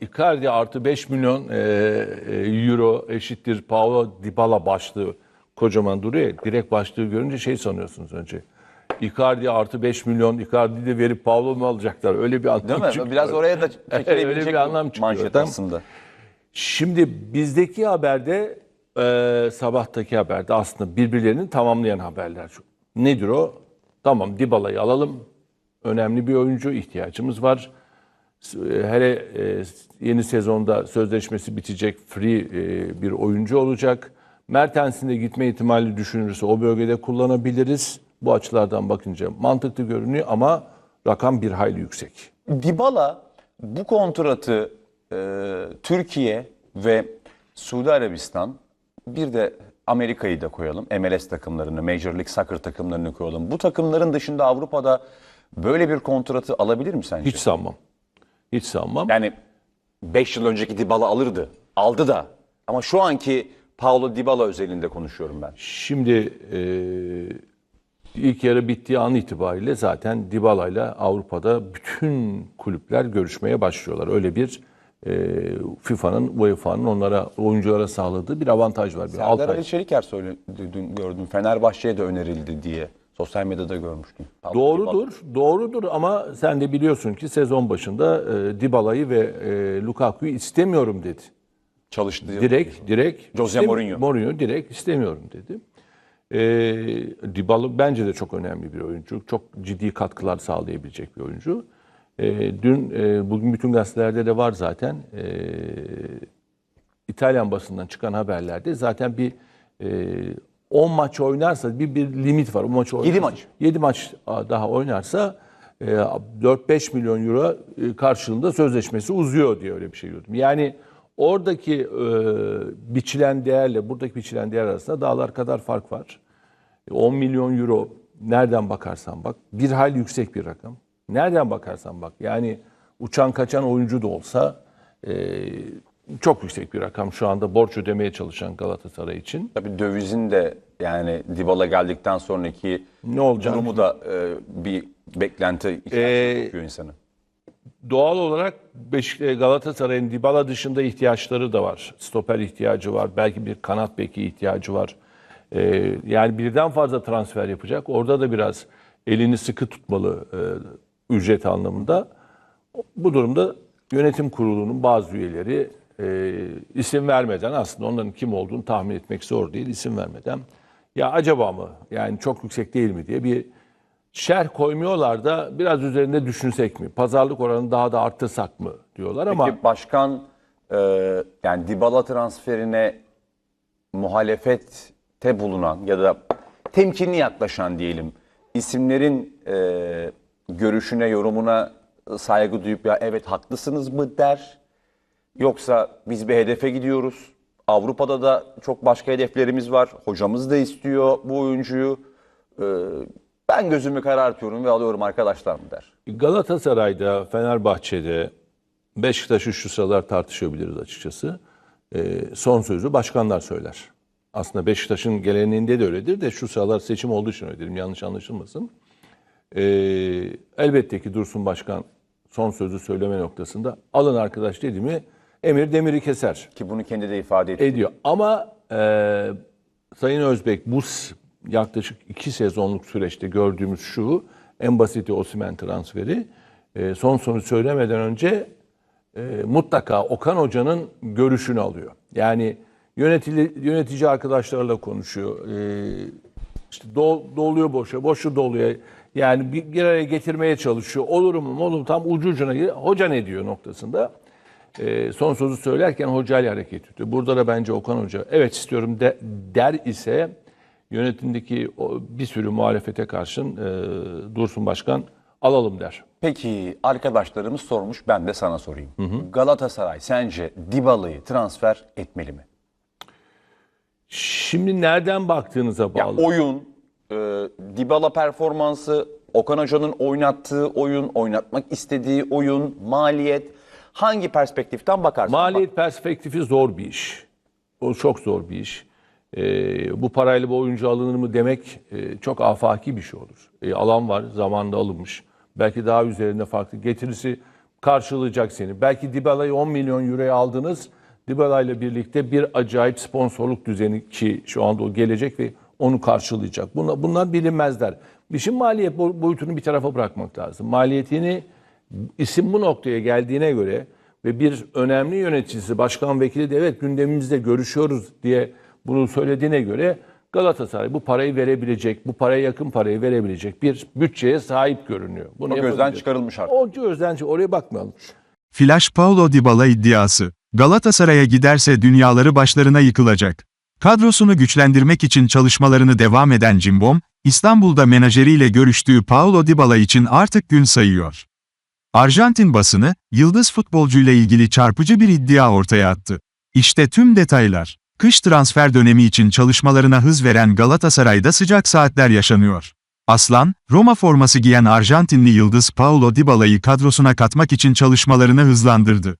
Icardi artı 5 milyon e, e, euro eşittir Paulo Dybala başlığı kocaman duruyor. Direkt başlığı görünce şey sanıyorsunuz önce. Icardi artı 5 milyon Icardi de verip Paulo mu alacaklar? Öyle bir anlam Değil mi? çıkıyor. Biraz oraya da çekilebilecek bir anlam çıkıyor. manşet Tamam. aslında. Şimdi bizdeki haberde e, sabahtaki haberde aslında birbirlerini tamamlayan haberler. Nedir o? Tamam Dybala'yı alalım. Önemli bir oyuncu ihtiyacımız var. E, Hele e, yeni sezonda sözleşmesi bitecek free e, bir oyuncu olacak. Mertens'in de gitme ihtimali düşünürse o bölgede kullanabiliriz. Bu açılardan bakınca mantıklı görünüyor ama rakam bir hayli yüksek. Dybala bu kontratı e, Türkiye ve Suudi Arabistan bir de Amerika'yı da koyalım. MLS takımlarını, Major League Soccer takımlarını koyalım. Bu takımların dışında Avrupa'da böyle bir kontratı alabilir mi sence? Hiç sanmam. Hiç sanmam. Yani 5 yıl önceki Dybala alırdı. Aldı da. Ama şu anki Paulo Dybala özelinde konuşuyorum ben. Şimdi e, ilk yarı bittiği an itibariyle zaten Dybala'yla Avrupa'da bütün kulüpler görüşmeye başlıyorlar. Öyle bir e, FIFA'nın, UEFA'nın onlara oyunculara sağladığı bir avantaj var. Bir Serdar. Ali Çeliker söyledi dün gördüm. Fenerbahçe'ye de önerildi diye. Sosyal medyada görmüştüm. Paulo Dybala. Doğrudur, doğrudur ama sen de biliyorsun ki sezon başında e, Dybala'yı ve e, Lukaku'yu istemiyorum dedi. Çalıştı. Direkt, direkt. Jose Mourinho. Mourinho direkt istemiyorum dedi. Ee, Dybala bence de çok önemli bir oyuncu. Çok ciddi katkılar sağlayabilecek bir oyuncu. Ee, dün, e, bugün bütün gazetelerde de var zaten. Ee, İtalyan basından çıkan haberlerde zaten bir e, 10 maç oynarsa bir, bir limit var. O maç oynarsa, Yedi maç. 7 maç daha oynarsa e, 4-5 milyon euro e, karşılığında sözleşmesi uzuyor diye öyle bir şey gördüm. Yani oradaki e, biçilen değerle buradaki biçilen değer arasında dağlar kadar fark var. E, 10 milyon euro nereden bakarsan bak bir hayli yüksek bir rakam. Nereden bakarsan bak yani uçan kaçan oyuncu da olsa e, çok yüksek bir rakam şu anda borç ödemeye çalışan Galatasaray için. Tabii dövizin de yani Dybala geldikten sonraki Ne olacak? durumu da e, bir beklenti içerisine Ee, insanı. Doğal olarak Beşiktaş Galatasaray'ın Dybala dışında ihtiyaçları da var. Stoper ihtiyacı var. Belki bir kanat beki ihtiyacı var. Ee, yani birden fazla transfer yapacak. Orada da biraz elini sıkı tutmalı e, ücret anlamında. Bu durumda yönetim kurulunun bazı üyeleri e, isim vermeden aslında onların kim olduğunu tahmin etmek zor değil. isim vermeden ya acaba mı yani çok yüksek değil mi diye bir şerh koymuyorlar da biraz üzerinde düşünsek mi? Pazarlık oranını daha da arttırsak mı diyorlar ama Peki başkan e, yani Dybala transferine muhalefette bulunan ya da temkinli yaklaşan diyelim isimlerin e, görüşüne, yorumuna saygı duyup ya evet haklısınız mı der. Yoksa biz bir hedefe gidiyoruz. Avrupa'da da çok başka hedeflerimiz var. Hocamız da istiyor bu oyuncuyu. E, ben gözümü karartıyorum ve alıyorum arkadaşlar mı der. Galatasaray'da, Fenerbahçe'de, Beşiktaş'ı şu sıralar tartışabiliriz açıkçası. Ee, son sözü başkanlar söyler. Aslında Beşiktaş'ın geleneğinde de öyledir de şu sıralar seçim olduğu için öyle dedim yanlış anlaşılmasın. Ee, elbette ki Dursun Başkan son sözü söyleme noktasında alın arkadaş dedi mi emir demiri keser. Ki bunu kendi de ifade etti. ediyor. Ama e, Sayın Özbek bu yaklaşık iki sezonluk süreçte gördüğümüz şu en basiti Osimhen transferi e, son sonu söylemeden önce e, mutlaka Okan Hoca'nın görüşünü alıyor. Yani yönetici, yönetici arkadaşlarla konuşuyor. E, işte dol, doluyor boşa, boşu doluyor. Yani bir, bir araya getirmeye çalışıyor. Olur mu olur mu tam ucu ucuna. Hoca ne diyor noktasında. E, son sözü söylerken hocayla hareket ediyor. Burada da bence Okan Hoca evet istiyorum de, der ise yönetimdeki o, bir sürü muhalefete karşın e, Dursun Başkan alalım der. Peki arkadaşlarımız sormuş ben de sana sorayım. Galatasaray sence Dybala'yı transfer etmeli mi? Şimdi nereden baktığınıza Ya bağlı. oyun, e, Dybala performansı, Okan Hoca'nın oynattığı oyun, oynatmak istediği oyun, maliyet hangi perspektiften bakarsan bak. Maliyet perspektifi zor bir iş. O çok zor bir iş. Ee, bu parayla bu oyuncu alınır mı demek e, çok afaki bir şey olur. E, alan var, zamanda alınmış. Belki daha üzerinde farklı. Getirisi karşılayacak seni. Belki Dybala'yı 10 milyon euroya aldınız. Dybala ile birlikte bir acayip sponsorluk düzeni ki şu anda o gelecek ve onu karşılayacak. Bunlar, bunlar bilinmezler. İşin maliyet bo- boyutunu bir tarafa bırakmak lazım. Maliyetini isim bu noktaya geldiğine göre ve bir önemli yöneticisi, başkan vekili de evet gündemimizde görüşüyoruz diye bunu söylediğine göre Galatasaray bu parayı verebilecek, bu paraya yakın parayı verebilecek bir bütçeye sahip görünüyor. Bunu O gözden çıkarılmış artık. O gözden çık- oraya bakmayalım. Flash Paulo Dybala iddiası. Galatasaray'a giderse dünyaları başlarına yıkılacak. Kadrosunu güçlendirmek için çalışmalarını devam eden Cimbom, İstanbul'da menajeriyle görüştüğü Paulo Dybala için artık gün sayıyor. Arjantin basını, yıldız futbolcuyla ilgili çarpıcı bir iddia ortaya attı. İşte tüm detaylar. Kış transfer dönemi için çalışmalarına hız veren Galatasaray'da sıcak saatler yaşanıyor. Aslan, Roma forması giyen Arjantinli yıldız Paulo Dybala'yı kadrosuna katmak için çalışmalarını hızlandırdı.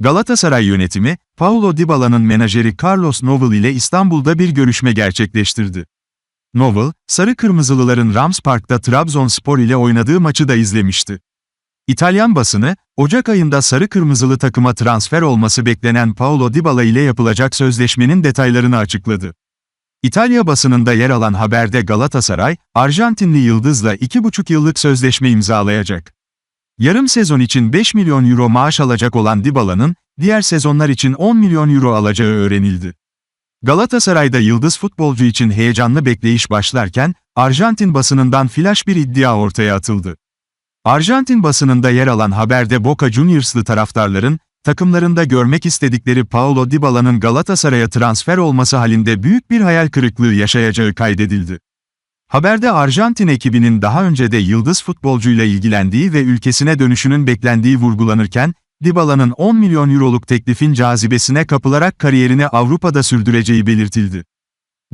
Galatasaray yönetimi, Paulo Dybala'nın menajeri Carlos Novel ile İstanbul'da bir görüşme gerçekleştirdi. Novel, Sarı Kırmızılıların Rams Park'ta Trabzonspor ile oynadığı maçı da izlemişti. İtalyan basını, Ocak ayında Sarı Kırmızılı takıma transfer olması beklenen Paulo Dybala ile yapılacak sözleşmenin detaylarını açıkladı. İtalya basınında yer alan haberde Galatasaray, Arjantinli Yıldız'la 2,5 yıllık sözleşme imzalayacak. Yarım sezon için 5 milyon euro maaş alacak olan Dybala'nın, diğer sezonlar için 10 milyon euro alacağı öğrenildi. Galatasaray'da yıldız futbolcu için heyecanlı bekleyiş başlarken, Arjantin basınından flash bir iddia ortaya atıldı. Arjantin basınında yer alan haberde Boca Juniors'lı taraftarların, takımlarında görmek istedikleri Paulo Dybala'nın Galatasaray'a transfer olması halinde büyük bir hayal kırıklığı yaşayacağı kaydedildi. Haberde Arjantin ekibinin daha önce de yıldız futbolcuyla ilgilendiği ve ülkesine dönüşünün beklendiği vurgulanırken, Dybala'nın 10 milyon euroluk teklifin cazibesine kapılarak kariyerini Avrupa'da sürdüreceği belirtildi.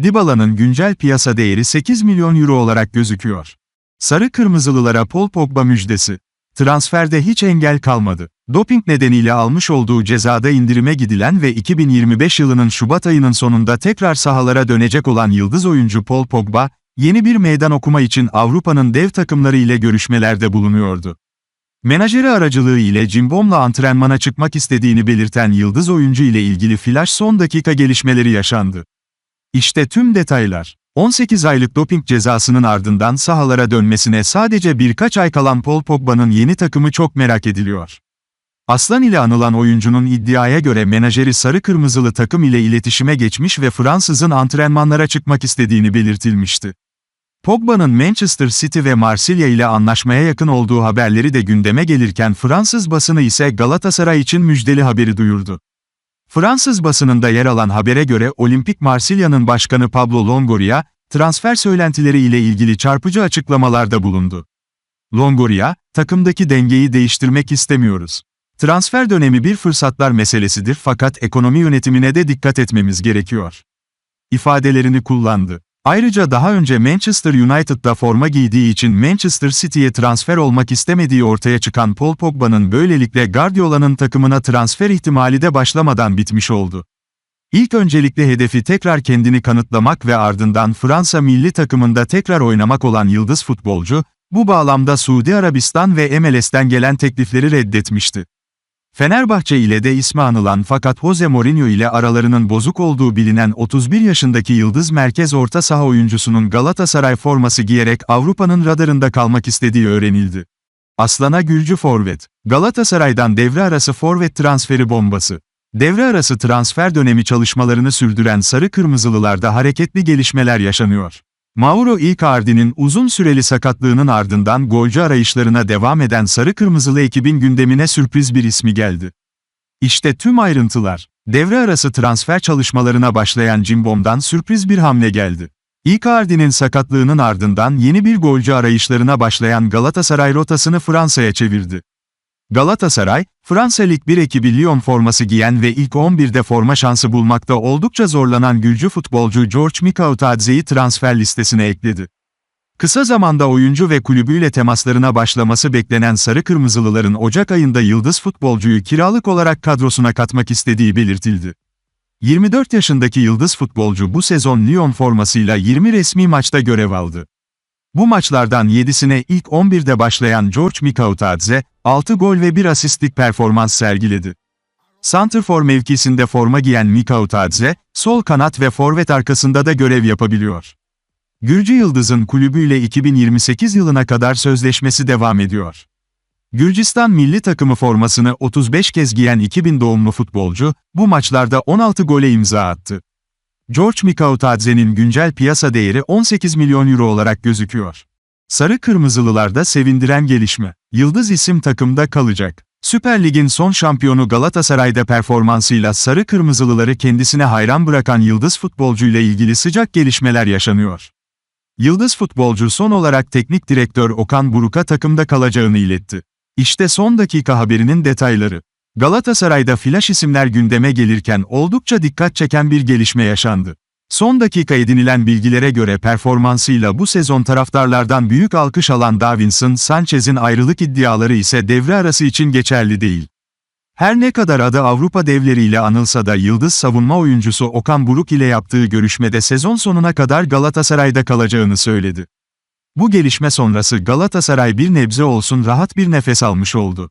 Dybala'nın güncel piyasa değeri 8 milyon euro olarak gözüküyor. Sarı Kırmızılılara Paul Pogba müjdesi. Transferde hiç engel kalmadı. Doping nedeniyle almış olduğu cezada indirime gidilen ve 2025 yılının Şubat ayının sonunda tekrar sahalara dönecek olan yıldız oyuncu Paul Pogba, yeni bir meydan okuma için Avrupa'nın dev takımları ile görüşmelerde bulunuyordu. Menajeri aracılığı ile Cimbom'la antrenmana çıkmak istediğini belirten yıldız oyuncu ile ilgili flash son dakika gelişmeleri yaşandı. İşte tüm detaylar. 18 aylık doping cezasının ardından sahalara dönmesine sadece birkaç ay kalan Paul Pogba'nın yeni takımı çok merak ediliyor. Aslan ile anılan oyuncunun iddiaya göre menajeri sarı kırmızılı takım ile iletişime geçmiş ve Fransız'ın antrenmanlara çıkmak istediğini belirtilmişti. Pogba'nın Manchester City ve Marsilya ile anlaşmaya yakın olduğu haberleri de gündeme gelirken Fransız basını ise Galatasaray için müjdeli haberi duyurdu. Fransız basınında yer alan habere göre Olimpik Marsilya'nın başkanı Pablo Longoria, transfer söylentileri ile ilgili çarpıcı açıklamalarda bulundu. Longoria, takımdaki dengeyi değiştirmek istemiyoruz. Transfer dönemi bir fırsatlar meselesidir fakat ekonomi yönetimine de dikkat etmemiz gerekiyor. ifadelerini kullandı. Ayrıca daha önce Manchester United'da forma giydiği için Manchester City'ye transfer olmak istemediği ortaya çıkan Paul Pogba'nın böylelikle Guardiola'nın takımına transfer ihtimali de başlamadan bitmiş oldu. İlk öncelikle hedefi tekrar kendini kanıtlamak ve ardından Fransa milli takımında tekrar oynamak olan yıldız futbolcu, bu bağlamda Suudi Arabistan ve MLS'ten gelen teklifleri reddetmişti. Fenerbahçe ile de ismi anılan fakat Jose Mourinho ile aralarının bozuk olduğu bilinen 31 yaşındaki yıldız merkez orta saha oyuncusunun Galatasaray forması giyerek Avrupa'nın radarında kalmak istediği öğrenildi. Aslan'a Gülcü Forvet, Galatasaray'dan devre arası forvet transferi bombası. Devre arası transfer dönemi çalışmalarını sürdüren Sarı Kırmızılılarda hareketli gelişmeler yaşanıyor. Mauro Icardi'nin uzun süreli sakatlığının ardından golcü arayışlarına devam eden Sarı Kırmızılı ekibin gündemine sürpriz bir ismi geldi. İşte tüm ayrıntılar. Devre arası transfer çalışmalarına başlayan Cimbom'dan sürpriz bir hamle geldi. Icardi'nin sakatlığının ardından yeni bir golcü arayışlarına başlayan Galatasaray rotasını Fransa'ya çevirdi. Galatasaray, Fransa Lig 1 ekibi Lyon forması giyen ve ilk 11'de forma şansı bulmakta oldukça zorlanan Gülcü futbolcu George Mikautadze'yi transfer listesine ekledi. Kısa zamanda oyuncu ve kulübüyle temaslarına başlaması beklenen Sarı Kırmızılıların Ocak ayında yıldız futbolcuyu kiralık olarak kadrosuna katmak istediği belirtildi. 24 yaşındaki yıldız futbolcu bu sezon Lyon formasıyla 20 resmi maçta görev aldı. Bu maçlardan 7'sine ilk 11'de başlayan George Mikautadze, 6 gol ve 1 asistlik performans sergiledi. Santrfor mevkisinde forma giyen Mikautadze, sol kanat ve forvet arkasında da görev yapabiliyor. Gürcü Yıldız'ın kulübüyle 2028 yılına kadar sözleşmesi devam ediyor. Gürcistan milli takımı formasını 35 kez giyen 2000 doğumlu futbolcu, bu maçlarda 16 gole imza attı. George Mikautadze'nin güncel piyasa değeri 18 milyon euro olarak gözüküyor. Sarı Kırmızılılarda sevindiren gelişme. Yıldız isim takımda kalacak. Süper Lig'in son şampiyonu Galatasaray'da performansıyla Sarı Kırmızılıları kendisine hayran bırakan Yıldız futbolcuyla ilgili sıcak gelişmeler yaşanıyor. Yıldız futbolcu son olarak teknik direktör Okan Buruk'a takımda kalacağını iletti. İşte son dakika haberinin detayları. Galatasaray'da flash isimler gündeme gelirken oldukça dikkat çeken bir gelişme yaşandı. Son dakika edinilen bilgilere göre performansıyla bu sezon taraftarlardan büyük alkış alan Davinson Sanchez'in ayrılık iddiaları ise devre arası için geçerli değil. Her ne kadar adı Avrupa devleriyle anılsa da yıldız savunma oyuncusu Okan Buruk ile yaptığı görüşmede sezon sonuna kadar Galatasaray'da kalacağını söyledi. Bu gelişme sonrası Galatasaray bir nebze olsun rahat bir nefes almış oldu.